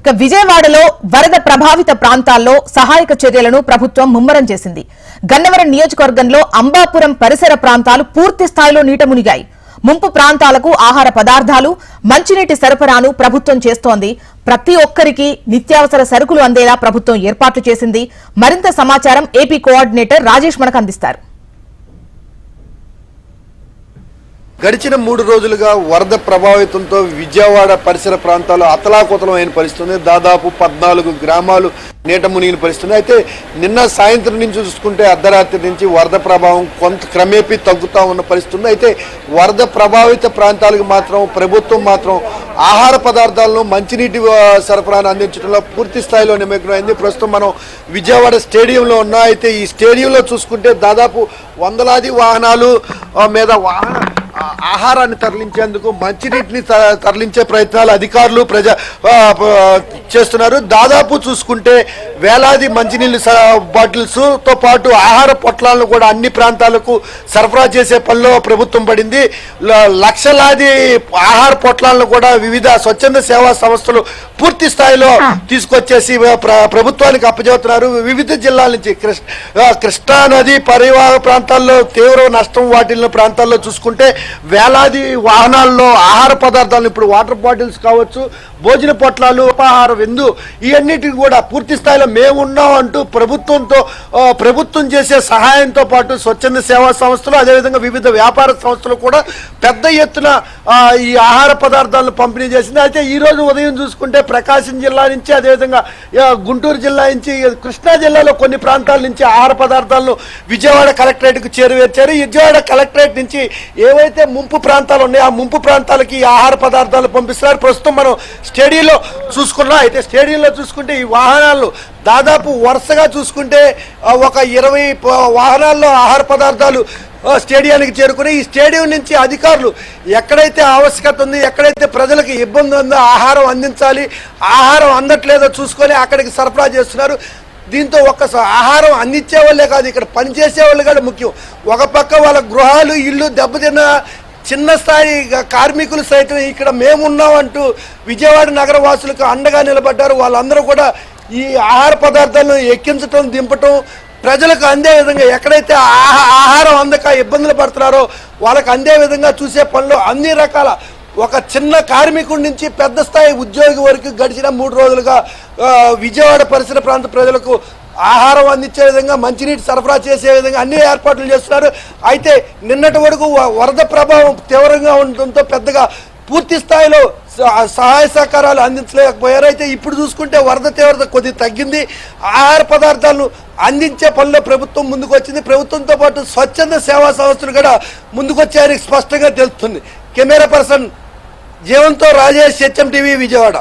ఇక విజయవాడలో వరద ప్రభావిత ప్రాంతాల్లో సహాయక చర్యలను ప్రభుత్వం ముమ్మరం చేసింది. గన్నవరం నియోజకవర్గంలో అంబాపురం పరిసర ప్రాంతాలు పూర్తి స్థాయిలో నీట మునిగాయి. ముంపు ప్రాంతాలకు ఆహార పదార్థాలు మంచినీటి సరఫరాను ప్రభుత్వం చేస్తోంది. ప్రతి ఒక్కరికి నిత్యావసర సరుకులు అందేలా ప్రభుత్వం ఏర్పాట్లు చేసింది. మరింత సమాచారం ఏపీ కోఆర్డినేటర్ రాజేష్ మనకు అందిస్తారు. గడిచిన మూడు రోజులుగా వరద ప్రభావితంతో విజయవాడ పరిసర ప్రాంతాలు అతలాకుతలం అయిన పరిస్థితుంది. దాదాపు పద్నాలుగు గ్రామాలు నీట మునిగిన పరిస్థితుంది. అయితే నిన్న సాయంత్రం నుంచి చూసుకుంటే అర్ధరాత్రి నుంచి వరద ప్రభావం కొంత క్రమేపీ తగ్గుతూ ఉన్న పరిస్థితుంది. అయితే వరద ప్రభావిత ప్రాంతాలకు మాత్రం ప్రభుత్వం మాత్రం ఆహార పదార్థాలను మంచినీటి సరఫరాను అందించడంలో పూర్తి స్థాయిలో నిమగ్నమైంది ప్రస్తుతం మనం విజయవాడ స్టేడియంలో ఉన్నా. అయితే ఈ స్టేడియంలో చూసుకుంటే దాదాపు వందలాది వాహనాలు మీద వాహన ఆహారాన్ని తరలించేందుకు మంచినీటిని తరలించే ప్రయత్నాలు అధికారులు ప్రజా చేస్తున్నారు. దాదాపు చూసుకుంటే వేలాది మంచినీళ్ళు స- బాటిల్స్తో పాటు ఆహార పొట్లాలను కూడా అన్ని ప్రాంతాలకు సరఫరా చేసే పనిలో ప్రభుత్వం పడింది. లక్షలాది ఆహార పొట్లాలను కూడా వివిధ స్వచ్ఛంద సేవా సంస్థలు పూర్తి స్థాయిలో తీసుకొచ్చేసి ప్ర- ప్రభుత్వానికి అప్పచెబుతున్నారు వివిధ జిల్లాల నుంచి కృష్ణ నది పరివాహక ప్రాంతాల్లో తీవ్ర నష్టం వాటిల్లిన ప్రాంతాల్లో చూసుకుంటే వేలాది వాహనాల్లో ఆహార పదార్థాలు ఇప్పుడు వాటర్ బాటిల్స్ కావచ్చు భోజన పొట్లాలు ఉపాహార విందు ఇవన్నిటికి కూడా పూర్తి స్థాయిలో మేమున్నాం అంటూ ప్రభుత్వంతో ప్రభుత్వం చేసే సహాయంతో పాటు స్వచ్ఛంద సేవా సంస్థలు అదేవిధంగా వివిధ వ్యాపార సంస్థలు కూడా పెద్ద ఎత్తున ఈ ఆహార పదార్థాలను పంపిణీ చేసింది. అయితే ఈరోజు ఉదయం చూసుకుంటే ప్రకాశం జిల్లా నుంచి అదేవిధంగా గుంటూరు జిల్లా నుంచి కృష్ణా జిల్లాలో కొన్ని ప్రాంతాల నుంచి ఆహార పదార్థాలను విజయవాడ కలెక్టరేట్కు చేరువేర్చారు. విజయవాడ కలెక్టరేట్ నుంచి ఏవైతే ముంపు ప్రాంతాలు ఉన్నాయో ఆ ముంపు ప్రాంతాలకి ఈ ఆహార పదార్థాలు పంపిస్తున్నారు. ప్రస్తుతం మనం స్టేడియంలో చూసుకున్నా అయితే స్టేడియంలో చూసుకుంటే ఈ వాహనాలు దాదాపు వరుసగా చూసుకుంటే ఒక ఇరవై వాహనాల్లో ఆహార పదార్థాలు స్టేడియానికి చేరుకుని ఈ స్టేడియం నుంచి అధికారులు ఎక్కడైతే ఆవశ్యకత ఉంది ఎక్కడైతే ప్రజలకు ఇబ్బంది ఉందో ఆహారం అందించాలి ఆహారం అందట్లేదో చూసుకొని అక్కడికి సరఫరా చేస్తున్నారు. దీంతో ఒక్క స- ఆహారం అందించే వాళ్ళే కాదు ఇక్కడ పనిచేసే వాళ్ళు కూడా ముఖ్యం. ఒక పక్క వాళ్ళ గృహాలు ఇల్లు దెబ్బతిన్న చిన్న స్థాయి కార్మికులు సైతం ఇక్కడ మేమున్నామంటూ విజయవాడ నగర వాసులకు అండగా నిలబడ్డారు. వాళ్ళందరూ కూడా ఈ ఆహార పదార్థాలను ఎక్కించటం దింపటం ప్రజలకు అందే విధంగా ఎక్కడైతే ఆహా ఆహారం అందక ఇబ్బందులు పడుతున్నారో వాళ్ళకు అందే విధంగా చూసే పనులు అన్ని రకాల ఒక చిన్న కార్మికుడి నుంచి పెద్ద స్థాయి ఉద్యోగి వరకు గడిచిన మూడు రోజులుగా విజయవాడ పరిసర ప్రాంత ప్రజలకు ఆహారం అందించే విధంగా మంచినీటి సరఫరా చేసే విధంగా అన్ని ఏర్పాట్లు చేస్తున్నారు. అయితే నిన్నటి వరకు వ- వరద ప్రభావం తీవ్రంగా ఉండటంతో పెద్దగా పూర్తి స్థాయిలో స- సహాయ సహకారాలు అందించలేకపోయారు అయితే ఇప్పుడు చూసుకుంటే వరద తీవ్రత కొద్ది తగ్గింది. ఆహార పదార్థాలను అందించే పనిలో ప్రభుత్వం ముందుకు వచ్చింది ప్రభుత్వంతో పాటు స్వచ్ఛంద సేవా సంస్థలు కూడా ముందుకొచ్చాయని స్పష్టంగా తెలుస్తుంది. కెమెరా పర్సన్ జీవంతో రాజేష్ హెచ్ఎం టీవీ విజయవాడ.